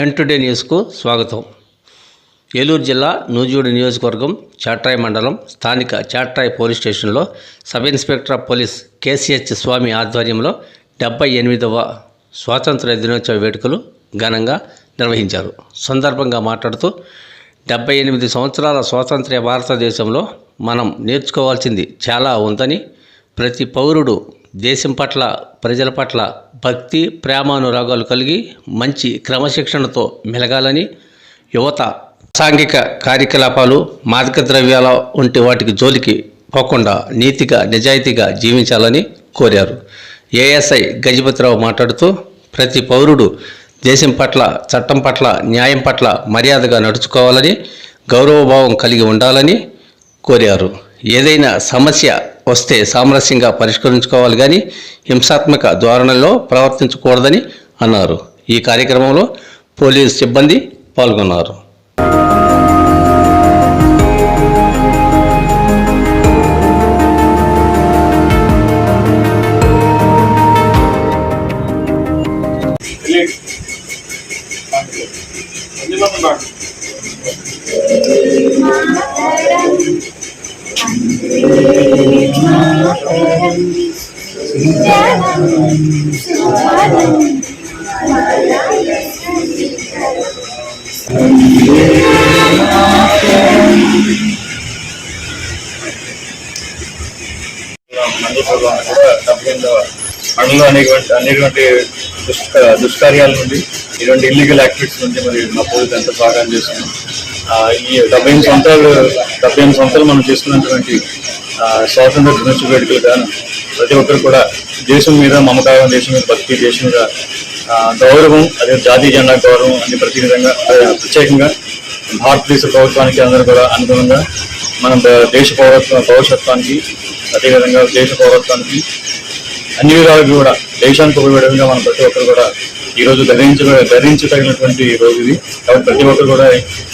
ఎన్ today న్యూస్కు స్వాగతం. ఏలూరు జిల్లా నూజివీడు నియోజకవర్గం చాట్రాయ్ మండలం స్థానిక చాట్రాయ్ పోలీస్ స్టేషన్లో sub inspector of police KCH Swamy ఆధ్వర్యంలో డెబ్బై ఎనిమిదవ స్వాతంత్ర దినోత్సవ వేడుకలు ఘనంగా నిర్వహించారు. సందర్భంగా మాట్లాడుతూ డెబ్బై ఎనిమిది సంవత్సరాల స్వాతంత్ర్య భారతదేశంలో మనం నేర్చుకోవాల్సింది చాలా ఉందని ప్రతి పౌరుడు దేశం పట్ల ప్రజల పట్ల భక్తి ప్రేమానురాగాలు కలిగి మంచి క్రమశిక్షణతో మెలగాలని యువత సాంఘిక కార్యకలాపాలు మాదక ద్రవ్యాల వంటి వాటికి జోలికి పోకుండా నీతిగా నిజాయితీగా జీవించాలని కోరారు. ఏఎస్ఐ గజపతిరావు మాట్లాడుతూ ప్రతి పౌరుడు దేశం పట్ల చట్టం పట్ల న్యాయం పట్ల మర్యాదగా నడుచుకోవాలని గౌరవభావం కలిగి ఉండాలని కోరారు. ఏదైనా సమస్య వస్తే సామరస్యంగా పరిష్కరించుకోవాలి కానీ హింసాత్మక ధోరణిలో ప్రవర్తించకూడదని అన్నారు ఈ కార్యక్రమంలో పోలీసు సిబ్బంది పాల్గొన్నారు Thank you. మనలో ఎనిమిదవ అనేటువంటి అనేటువంటి దుష్క దుష్కార్యాల నుండి ఇటువంటి ఇల్లీగల్ యాక్టివిటీస్ నుండి మరి మా పోలీసు ఎంత బాగా చేస్తున్నాం ఈ డెబ్బై ఎనిమిది సంవత్సరాలు డెబ్బై ఎనిమిది సంవత్సరాలు మనం చేసుకున్నటువంటి స్వాతంత్ర దినోత్సవ వేడుకలు గాను ప్రతి ఒక్కరు కూడా దేశం మీద మమకారం దేశం మీద భక్తి దేశం మీద గౌరవం అదే జాతీయ జెండా గౌరవం అన్ని ప్రతి విధంగా ప్రత్యేకంగా భారతదేశ ప్రభుత్వానికి అందరూ కూడా అనుగుణంగా మన దేశ పౌరత్వ పౌరసత్వానికి అదేవిధంగా దేశ పౌరత్వానికి అన్ని విధాలుగా కూడా దేశానికి ఉపయోగపడేవిగా మనం ప్రతి ఒక్కరు కూడా ఈ రోజు ధరించ ధరించదగినటువంటి రోజు ఇది. కాబట్టి ప్రతి ఒక్కరు కూడా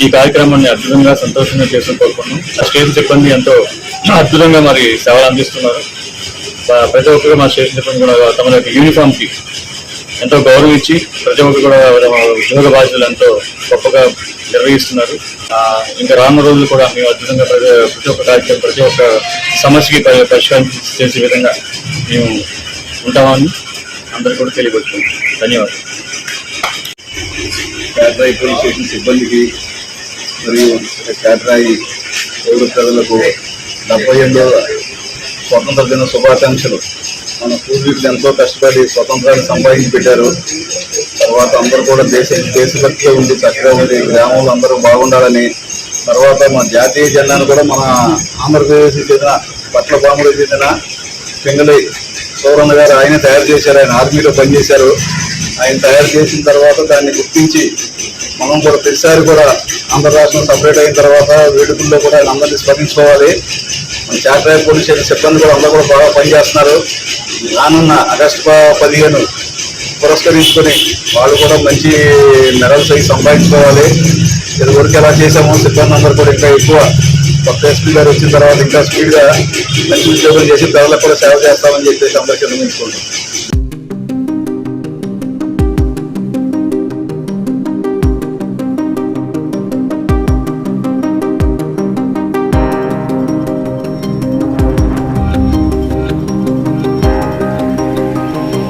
ఈ కార్యక్రమాన్ని అద్భుతంగా సంతోషంగా చేసుకుని కోరుకున్నాం ఆ స్టేషన్ సిబ్బంది ఎంతో అద్భుతంగా మరి సేవలు అందిస్తున్నారు. ప్రతి ఒక్కరు మా స్టేషన్ సిబ్బంది కూడా తమ యొక్క యూనిఫామ్కి ఎంతో గౌరవం ఇచ్చి ప్రతి ఒక్కరు కూడా ఉద్యోగ బాధ్యతలు ఎంతో గొప్పగా నిర్వహిస్తున్నారు. ఇంకా రానున్న రోజులు కూడా మేము అద్భుతంగా ప్రతి ప్రతి ఒక్క కార్యక్రమం ప్రతి ఒక్క సమస్యకి పరిష్కారం చేసే విధంగా మేము ఉంటామని అందరికీ కూడా తెలియపరుచుకుంటున్నాం. ధన్యవాదాలు. క్యాట్రాయి పోలీస్ స్టేషన్ సిబ్బందికి మరియు క్యాట్రాయి పౌర ప్రజలకు డెబ్బై ఎనిమిదవ స్వతంత్ర దిన శుభాకాంక్షలు. మన పూర్వీకులు ఎంతో కష్టపడి స్వతంత్రాన్ని సంపాదించి పెట్టారు. తర్వాత అందరూ కూడా దేశ దేశభక్తిగా ఉండి చక్కగా ఉండి గ్రామంలో అందరూ బాగుండాలని తర్వాత మన జాతీయ జెండాను కూడా మన ఆంధ్రప్రదేశ్ చెందిన పట్ల బాముడు చెందిన పింగళి సౌరణ గారు ఆయన తయారు చేశారు ఆయన ఆర్మీలో పనిచేశారు. ఆయన తయారు చేసిన తర్వాత దాన్ని గుర్తించి మనం కూడా ప్రతిసారి కూడా ఆంధ్ర రాష్ట్రం సపరేట్ అయిన తర్వాత వేడుకల్లో కూడా ఆయన అందరినీ స్మరించుకోవాలి. మన చాట్రాయ్ పోలీస్ స్టేషన్ సిబ్బంది కూడా అందరూ కూడా బాగా పనిచేస్తున్నారు. రానున్న ఆగస్టు పదిహేను పురస్కరించుకొని వాళ్ళు కూడా మంచి మెడల్స్ అవి సంపాదించుకోవాలి. ఇది వరకు ఎలా చేసామో సిబ్బంది అందరూ కూడా ఇంకా ఎక్కువ కొత్త ఎస్పీ గారు వచ్చిన తర్వాత ఇంకా స్పీడ్గా మంచి ఉద్యోగం చేసి ప్రజలకు కూడా సేవ చేస్తామని చెప్పేసి అందరికీ నిర్ణయించుకుంటాం